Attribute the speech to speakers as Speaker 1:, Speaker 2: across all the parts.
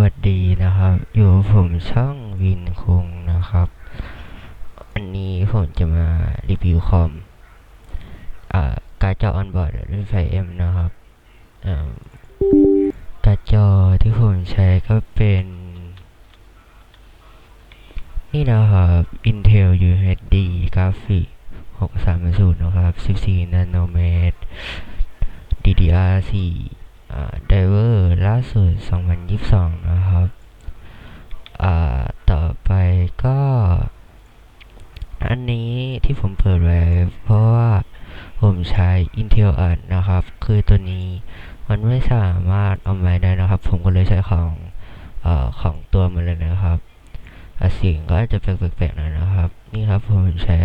Speaker 1: วัสดีนะครับ อยู่ผมช่องวินคงนะครับ วันนี้ผมจะมารีวิวคอมอ่าการ์ดจอออนบอร์ดด้วยไฟเอ็มนะครับอ่าการ์ดจอที่ผมใช้ก็เป็น นี่นะครับ Intel UHD กราฟิก630 นะครับ 14 นาโนเมตร DDR4 อ่า ไดเวอร์ล่าสุด 2022 นะครับ ต่อไปก็ อันนี้ที่ผมเปิดไว้เพราะว่าผมใช้ Intel อัดนะครับ คือตัวนี้มันไม่สามารถเอาไว้ได้นะครับ ผมก็เลยใช้ของอของตัวมันเลยนะครับเสียงก็อาจจะแปลกๆหน่อยนะครับ นี่ครับผมใช้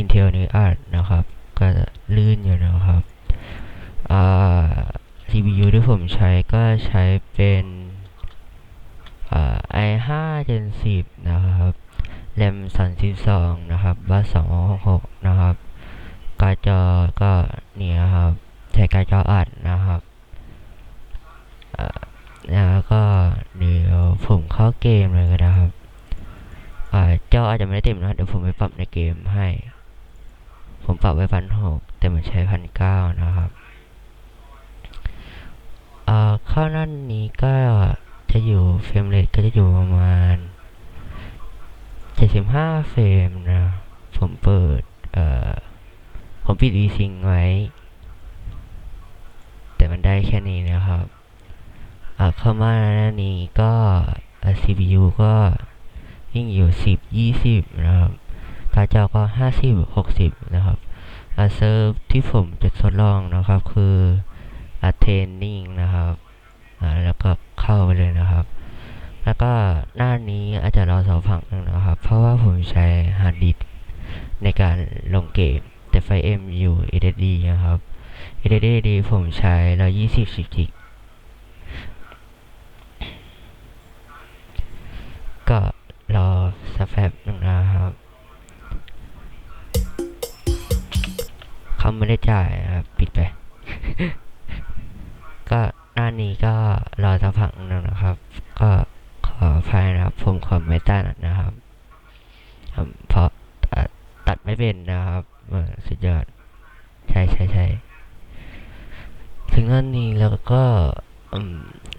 Speaker 1: Intel นี้อัดนะครับ ก็ลื่นอยู่นะครับอ่า CPU ที่ผมใช้ก็ใช้เป็นอ i5 Gen 10 นะครับ RAM 32 นะครับ บัส266 นะครับการ์ดจอก็เนี่ยครับ ใช้การ์ดจออัดนะครับแล้วก็เดี๋ยวผมเข้าเกมเลยก็ได้ครับอ่าจออาจจะไม่ได้เต็มนะเดี๋ยวผมไปปรับในเกมให้ ผมปรับไว้พันหกแต่มันใช้พันเก้านะครับ ข้อนั้นนี้ก็จะอยู่เฟรมเรทก็จะอยู่ประมาณ 75 เฟรมนะ ผมเปิด เอ่อ ผมปิด VSync ไว้ แต่มันได้แค่นี้นะครับเข้ามาหน้านี้ก็ CPU ก็ยิ่งอยู่ 10 20 นะครับการ์ดจอก็ 50 60 นะครับเซิร์ฟที่ผมจะทดลองนะครับคือ a t t a i n i n g นะครับ แล้วก็เข้าไปเลยนะครับ แล้วก็หน้านี้อาจจะรอสองฝั่งนึงนะครับ เพราะว่าผมใช้ฮาร์ดดิสในการลงเกมแต่ไฟเอ็มอยู่ SSD นะครับ SSD ผมใช้120 10กิบสิบจิกก็รอสักแป๊บหนึงนะครับเขาไม่ได้จ่ายนะครับ ปิดไป ก็ น้านี้ก็รอสักพักนึงนะครับ ก็ขออภัยนะครับ ผมขอไม่ตัดนนะครับเพราะตัดตัดไม่เป็นนะครับเออสุดยอด ใช่ใช่ใช่ถึงน้านี้แล้วก็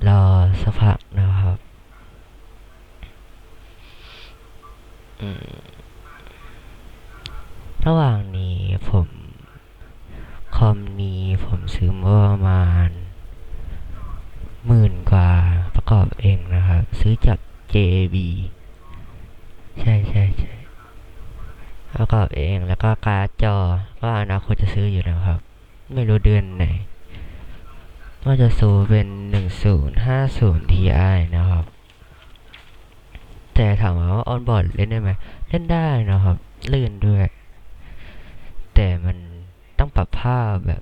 Speaker 1: รอสักพักนะครับระหว่างนี้ผมคอมนี้ผมซื้อมาประมาณหมื่นกว่าประกอบเองนะครับ ซื้อจาก JB ใช่ใช่ใช่ประกอบเองแล้วก็การ์ดจอ ก็อนาคตจะซื้ออยู่นะครับ ไม่รู้เดือนไหนว่าจะซื้อเป็น 1050 Ti นะครับ แต่ถามว่าออนบอร์ดเล่นได้ไหมเล่นได้นะครับ ลื่นด้วย แต่มันต้องปรับภาพแบบ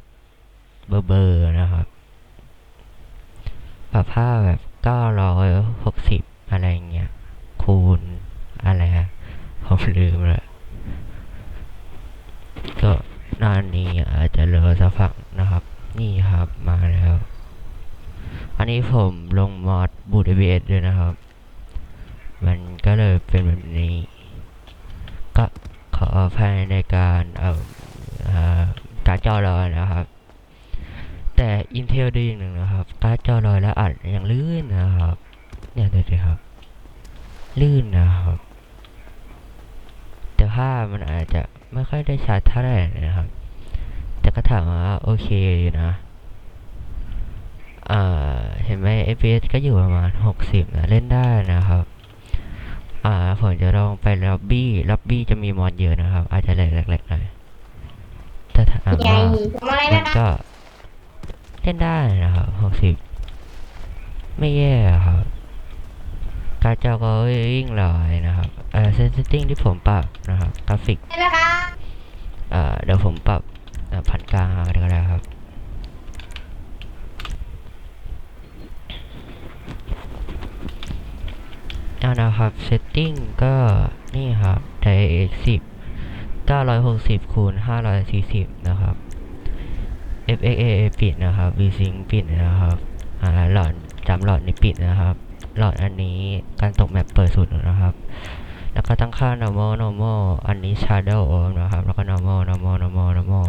Speaker 1: เบอร์ๆนะครับ ปรับภาพแบบ เก้าร้อยหกสิบอะไรเงี้ย คูณอะไรฮะผมลืมละก็หน้านี้อาจจะเลอสักพักนะครับ นี่ครับมาแล้ว อันนี้ผมลงมอดบูท ABS ด้วยนะครับ มันก็เลยเป็นแบบนี้ ก็ขออภัยในการเอ่ออาการ์จอลอนะครับ แต่ Intel ดีอย่างหนึ่งนะครับการ์ดจอลอยและอัดยังลื่นนะครับ เนี่ยดูดิครับ ลื่นนะครับ แต่ภาพมันอาจจะไม่ค่อยได้ชัดเท่าไหร่นะครับ แต่ก็ถามว่าโอเคอยู่นะอ่าเห็นไหม FPS ก็อยู่ประมาณ 60 นะ เล่นได้นะครับอ่าผมจะลองไปล็อบบี้ล็อบบี้จะมีมอดเยอะนะครับ อาจจะแหลกๆหน่อยแต่ถาม
Speaker 2: ใหญ่
Speaker 1: ว่า
Speaker 2: ทำอะไร
Speaker 1: มั
Speaker 2: นะ
Speaker 1: น
Speaker 2: คะ
Speaker 1: ก็ เล่นได้นะครับหกสิบไม่แย่ครับการ์ดจอก็วิ่งลอยนะครับเอ่อเซนซิติ้งที่ผมปรับนะครับกราฟิก
Speaker 2: ใช่ไหมคะ
Speaker 1: เอ่อเดี๋ยวผมปรับเอ่อพันกลางก็ได้ครับเอานะครับเซตติ้งก็นี่ครับ DirectX 10 960คูณ540 นะครับ FXAA ปิดนะครับ VSync ปิดนะครับอ่าหลอดจำหลอดนี่ปิดนะครับ หลอดอันนี้การตกแมปเปิดสุดนะครับ แล้วก็ตั้งค่า normal normal อันนี้ shadow นะครับ แล้วก็ normal normal normal normal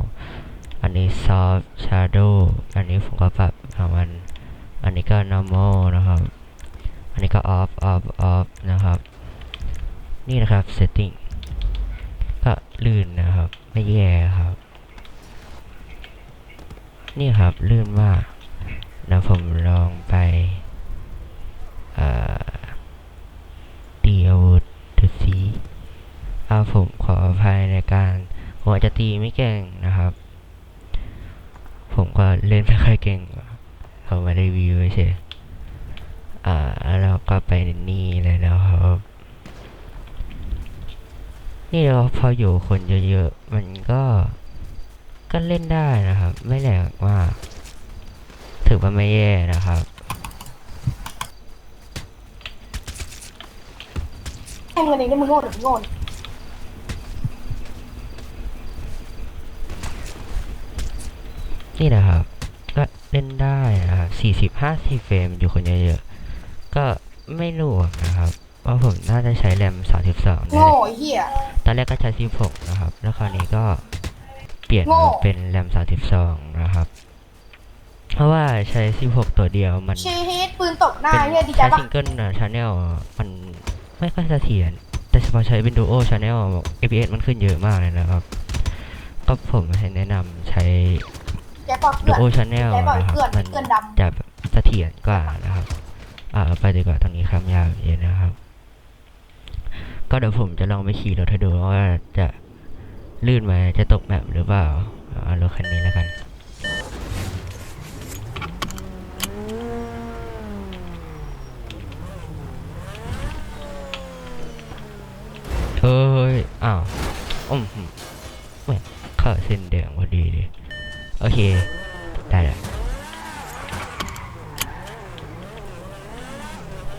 Speaker 1: อันนี้ soft shadow อันนี้ผมก็ปรับประมาณอันนี้ก็ normal นะครับ อันนี้ก็ off off off นะครับ นี่นะครับ setting ก็ลื่นนะครับ ไม่แย่ครับ นี่ครับลื่นมากแล้วผมลองไปเตีอาวุธดูสิเอาผมขออภัยในการผมอาจจะตีไม่เก่งนะครับ ผมก็เล่นไม่ค่อยเก่งเขามารีวิวเฉยอ่าแล้วก็ไปนี่เลยนะครับ นี่เราพออยู่คนเยอะๆมันก็ ก็เล่นได้นะครับ ไม่แหลกมากถือว่าไม่แย่นะครับ
Speaker 2: แข่งกันเองได้มึงโง่หรือมึงโง่
Speaker 1: นี่นะครับ ก็เล่นได้นะครับสี่สิบห้าสิบเฟรมอยู่คนเยอะๆ ก็ไม่หน่วงนะครับเพราะผมน่าจะใช้แรมสามสิบสอง
Speaker 2: โง่ไอ้เหี้ย
Speaker 1: ตอนแรกก็ใช้สิบหกนะครับ แล้วคราวนี้ก็เปลี่ยน
Speaker 2: โง่
Speaker 1: มาเป็นแรมสามสิบสองนะครับ เพราะว่าใช้สิบหกตัวเดียวมัน
Speaker 2: ชีฮิตปืนตกหน้า
Speaker 1: เป็น
Speaker 2: เหี้ยดีใจ
Speaker 1: ใช้
Speaker 2: ปะ
Speaker 1: ซิงเกิลชาแนลมันไม่ค่อยเสถียรแต่พอใช้เป็นดูโอชาแนล APS มันขึ้นเยอะมากเลยนะครับ ก็ผมให้แนะนำใช้
Speaker 2: แกปอก
Speaker 1: ดู
Speaker 2: เพื่อน
Speaker 1: โอชาแนล
Speaker 2: ใจบ่อย
Speaker 1: นะครับ
Speaker 2: เพื่อน
Speaker 1: มัน
Speaker 2: เพื่อนดำ
Speaker 1: จะแบบเสถียรกว่านะครับ อ่าไปดีกว่าตรงนี้ครับยาวเย็นนะครับ ก็เดี๋ยวผมจะลองไปขี่รถให้ดูว่าจะ ลื่นไหมจะตกแมปหรือเปล่าเอารถคันนี้แล้วกัน เฮ้ย อ้าวอืมไม่เข้าเส้นแดงพอดีเลย โอเค ได้แล้ว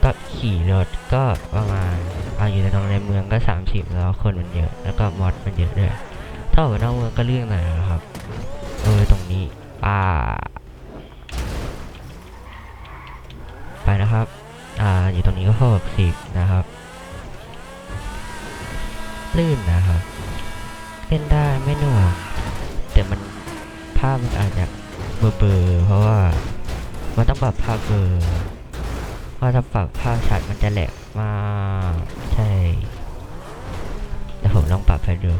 Speaker 1: ก็ขี่รถก็ประมาณ เอาอยู่ในตรงในเมืองก็ 30 แล้วคนมันเยอะ แล้วก็มอดมันเยอะด้วย ถ้าออกไปนอกเมืองก็เรื่องหน่อยนะครับ เออตรงนี้ป่าไปนะครับ อ่าอยู่ตรงนี้ก็หกสิบนะครับลื่นนะครับเล่นได้ไม่หน่วงแต่มันภาพมันอาจจะเบลอๆเพราะว่ามันต้องปรับภาพเบลอเพราะถ้าปรับภาพชัดมันจะแหลกมากใช่แต่ผมลองปรับให้ดู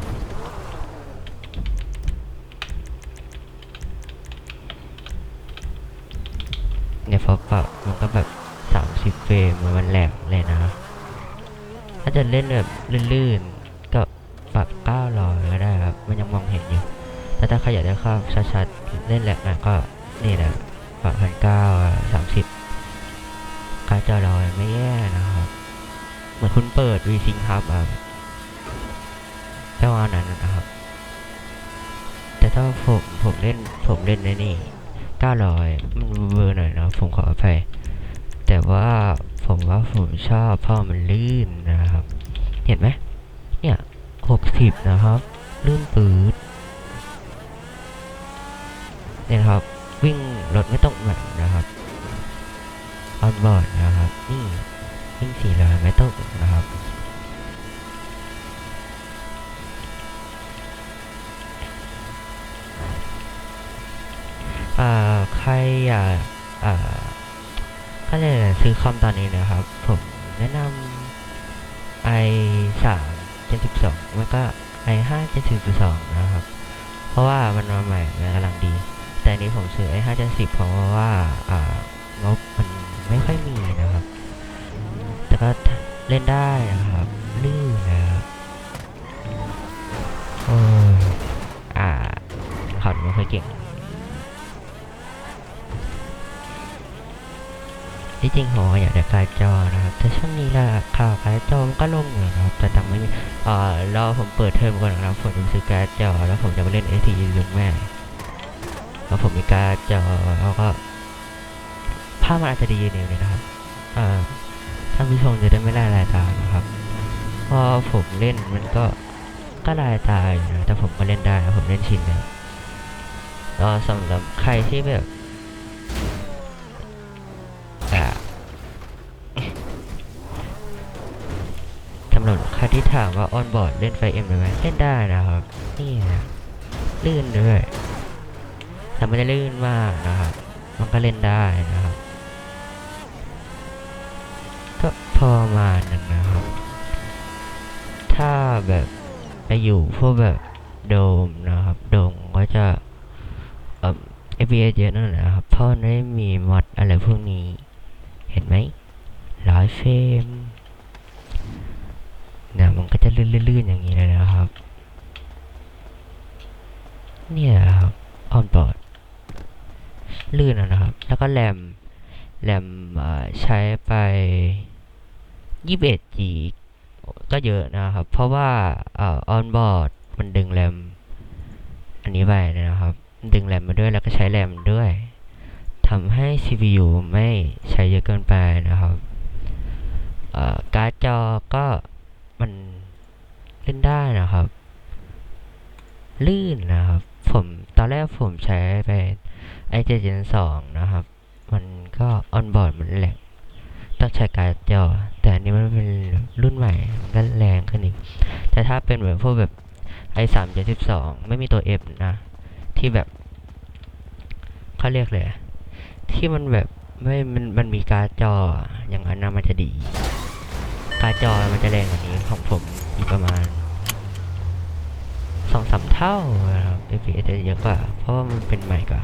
Speaker 1: พอปรับมันก็แบบสามสิบเฟรมมันแหลกเลยนะ ถ้าจะเล่นแบบลื่นๆ ก็ปรับ900ก็ได้ครับ มันยังมองเห็นอยู่ แต่ถ้าใครอยากได้ภาพชัดๆ เล่นแหลกหนะก็นี่แหละปรับพันเก้าสามสิบการจอรอยไม่แย่นะครับ เหมือนคุณเปิด VSync Hub อะเจ้าอันนั้นนะครับ แต่ถ้าผมผมเล่นผมเล่นในนี่ 900มันเบอร์หน่อยนะผมขออภัยแต่ว่าผมว่าผมชอบพราะมันลื่นนะครับ เห็นไหมเนี่ย60นะครับ ลื่นปืดเนี่ยครับ วิ่งรถไม่ต้องแบบนะครับออนบอร์ดนะครับ นี่วิ่ง400ไม่ต้องนะครับอ่า ครอยากอ่าถ้าจะซื้อคอมตอนนี้นะครับ ผมแนะนำ i 3 72แล้วก็ i 5 72นะครับ เพราะว่ามันมาใหม่มันกำลังดี แต่นี้ผมซื้อ i 5 70เพราะว่าอ่างบมันไม่ค่อยมีนะครับ แต่ก็เล่นได้นะครับลื่นนะครับโอ้อ่าขับไม่ค่อยเก่ง ที่จริงผมอยากได้การจอนะครับ แต่ช่วงนี้ราคาการจอมันก็ลงอยู่นะครับ แต่ตังไม่มีเอ่อรอผมเปิดเทอมก่อนนะครับผมจะซื้อการจอ แล้วผมจะไปเล่นเอทียืมแม่แล้วผมมีการจอแล้วก็ภาพมันอาจจะดีนิดนึงนะครับ เอ่อท่านผู้ชมจะได้ไม่ได้ลายตานะครับพอผมเล่นมันก็ก็ลายตาอยู่นะแต่ผมก็เล่นได้ผมเล่นชินแล้วสำหรับใครที่แบบ ใครที่ถามว่าออนบอร์ดเล่นไฟเอ็มได้ไหมเล่นได้นะครับ นี่นะลื่นด้วยแต่ไม่ได้ลื่นมากนะครับ มันก็เล่นได้นะครับ ก็พอมาณนึงนะครับ ถ้าแบบไปอยู่พวกแบบโดมนะครับ โดมก็จะเอ่อ FPS เยอะนั่นแหละครับเพราะมันไม่มีมอดอะไรพวกนี้ เห็นไหมร้อยเฟรม ลื่นๆอย่างนี้เลยนะครับ เนี่ยครับออนบอร์ดลื่นอะนะครับ แล้วก็แรมแรมใช้ไป 21 G ก็เยอะนะครับ เพราะว่าออนบอร์ดมันดึงแรมอันนี้ไปนะครับ ดึงแรมมาด้วยแล้วก็ใช้แรมด้วยทำให้ CPU ไม่ใช้เยอะเกินไปนะครับการ์ดจอก็มัน เล่นได้นะครับ ลื่นนะครับ ผมตอนแรกผมใช้ไป i7 Gen 2นะครับ มันก็ออนบอร์ดมันแหลกต้องใช้การ์ดจอ แต่อันนี้มันเป็นรุ่นใหม่มันก็แรงขึ้นอีก แต่ถ้าเป็นแบบพวกแบบ i3 72ไม่มีตัว F นะ ที่แบบเขาเรียกเลยที่มันแบบไม่มันมันมีการ์ดจออย่างนั้นนะมันจะดี การ์ดจอมันจะแรงกว่านี้ของผมอีกประมาณ ท่านะครับ FPS จะเยอะกว่า เพราะว่ามันเป็นใหม่กว่า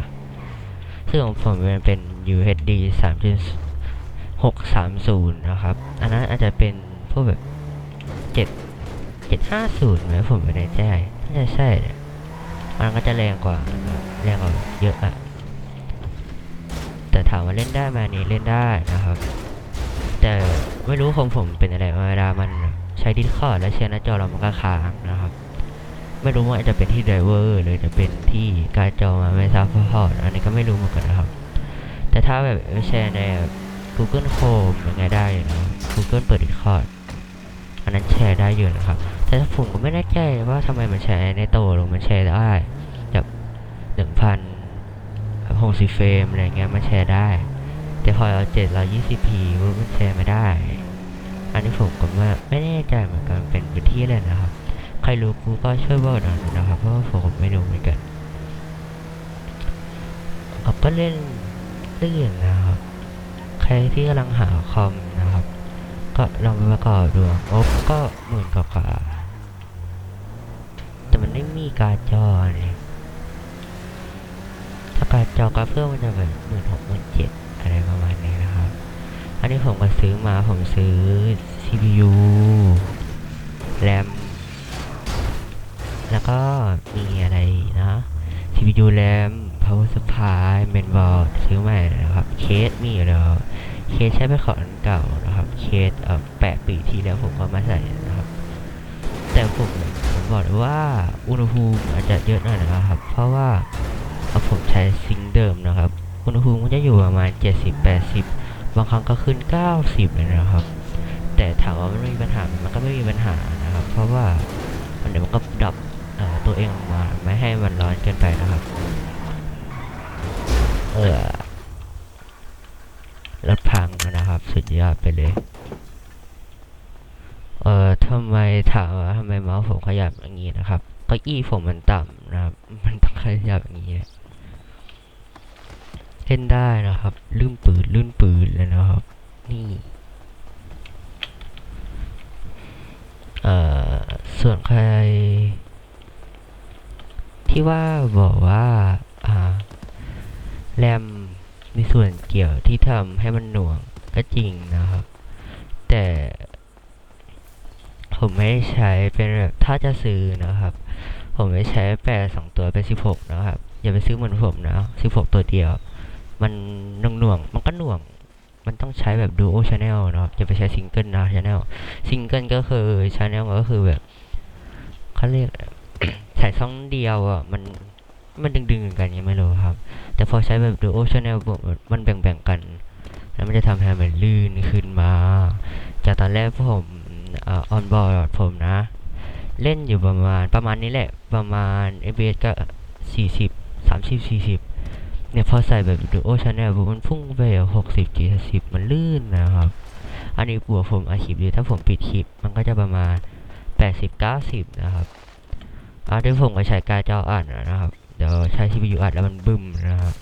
Speaker 1: ซึ่งของผมมันเป็น UHD 3.630 นะครับ อันนั้นอาจจะเป็นพวกแบบ7 750ไหมผมไม่แน่ใจน่าจะใช่เนี่ยมันก็จะแรงกว่าแรงกว่าเยอะอะแต่ถามว่าเล่นได้ไหมนนี้เล่นได้นะครับ แต่ไม่รู้ของผมเป็นอะไรเวลามันใช้ดิสคอร์ดแล้วแชร์หน้าจอเรามันก็ค้างนะครับ ไม่รู้ว่าจะเป็นที่ไดเวอร์หรือจะเป็นที่การ์ดจอมาไม่ซัพพอร์ตอันนี้ก็ไม่รู้เหมือนกันนะครับ แต่ถ้าแบบแชร์ใน Google Chrome ยังไงได้นะ Google เปิด Discord อันนั้นแชร์ได้อยู่นะครับ แต่ผมก็ไม่แน่ใจว่าทำไมมันแชร์ในโตหรือมันแชร์ได้แบบหนึ่งพันหกสิบเฟรมอะไรเงี้ยมันแชร์ได้ แต่พอเอาเจ็ดร้อยยี่สิบพีมันแชร์ไม่ได้ อันนี้ผมก็ไม่ไม่แน่ใจเหมือนกันเป็นพื้นที่เลยนะครับ ใครรู้กูก็ช่วยบอกหน่อยนะครับ เพราะว่าผมไม่รู้เหมือนกันเอาก็เล่นเลื่อนนะครับ ใครที่กำลังหาคอมนะครับ ก็ลองไปประกอบดูโอ๊บก็หมื่นกว่าแต่มันไม่มีการ์ดจอเนี่ยถ้าการ์ดจอก็เพิ่มมันจะแบบหมื่นหกหมื่นเจ็ดอะไรประมาณนี้นะครับ อันนี้ผมก็ซื้อมาผมซื้อ CPU แรม แล้วก็มีอะไรนะ CPU RAM power supply mainboard ซื้อใหม่นะครับ เคสมีอยู่แล้ว เคสใช้เป็นของอันเก่านะครับ เคสเอ่อแปดปีที่แล้วผมก็มาใส่นะครับ แต่ผมผมบอกเลยว่าอุณหภูมิอาจจะเยอะหน่อยนะครับ เพราะว่าเอาผมใช้ซิงเดิมนะครับ อุณหภูมิมันจะอยู่ประมาณ 70-80 บางครั้งก็ขึ้น 90 เลยนะครับ แต่ถามว่ามันไม่มีปัญหา มันก็ไม่มีปัญหานะครับ เพราะว่ามันเดี๋ยวมันก็ดับ ตัวเองออกมาไม่ให้มันร้อนเกินไปนะครับ เออรถพังนะครับ สุดยอดไปเลย เอ่อทำไมถามว่าทำไมเมาส์ผมขยับอย่างนี้นะครับเก้าอี้ผมมันต่ำนะครับ มันต้องขยับอย่างนี้เล่นได้นะครับ ลื่นปืนลื่นปืนเลยนะครับ นี่เอ่อส่วนใคร ที่ว่าบอกว่าอ่าแรมมีส่วนเกี่ยวที่ทำให้มันหน่วงก็จริงนะครับ แต่ผมไม่ใช้เป็นแบบถ้าจะซื้อนะครับ ผมไม่ใช้แปดสองตัวเป็นสิบหกนะครับ อย่าไปซื้อเหมือนผมนะสิบหกตัวเดียว มันหน่วงหน่วงมันก็หน่วง มันต้องใช้แบบ duo channel นะครับอย่าไปใช้ซิงเกิลนะ channel ซิงเกิลก็คือ channel ก็คือแบบเขาเรียก ใช้ช่องเดียวอะมันมันดึงๆกันยังไม่รู้ครับ แต่พอใช้แบบ duo channel ปุ๊บมันแบ่งๆกัน แล้วมันจะทำให้มันลื่นขึ้นมา จากตอนแรกผมออนบอร์ดผมนะ เล่นอยู่ประมาณประมาณนี้แหละประมาณ FPS ก็ 40 30 40 เนี่ยพอใส่แบบ duo channel ปุ๊บมันพุ่งไปหกสิบเจ็ดสิบมันลื่นนะครับ อันนี้ปัวผมอาคลิปอยู่ถ้าผมปิดคลิปมันก็จะประมาณ 80 90 นะครับ อ่าที่ผมก็ใช้การจออัดนะครับ เดี๋ยวใช้ที่วิวอัดแล้วมันบึ้มนะครับ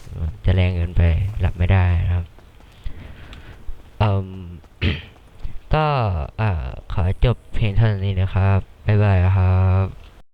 Speaker 1: จะแรงเกินไปหลับไม่ได้นะครับเอ่มก็อ่าขอจบเพลงเท่านี้นะครับ บ๊ายบายครับ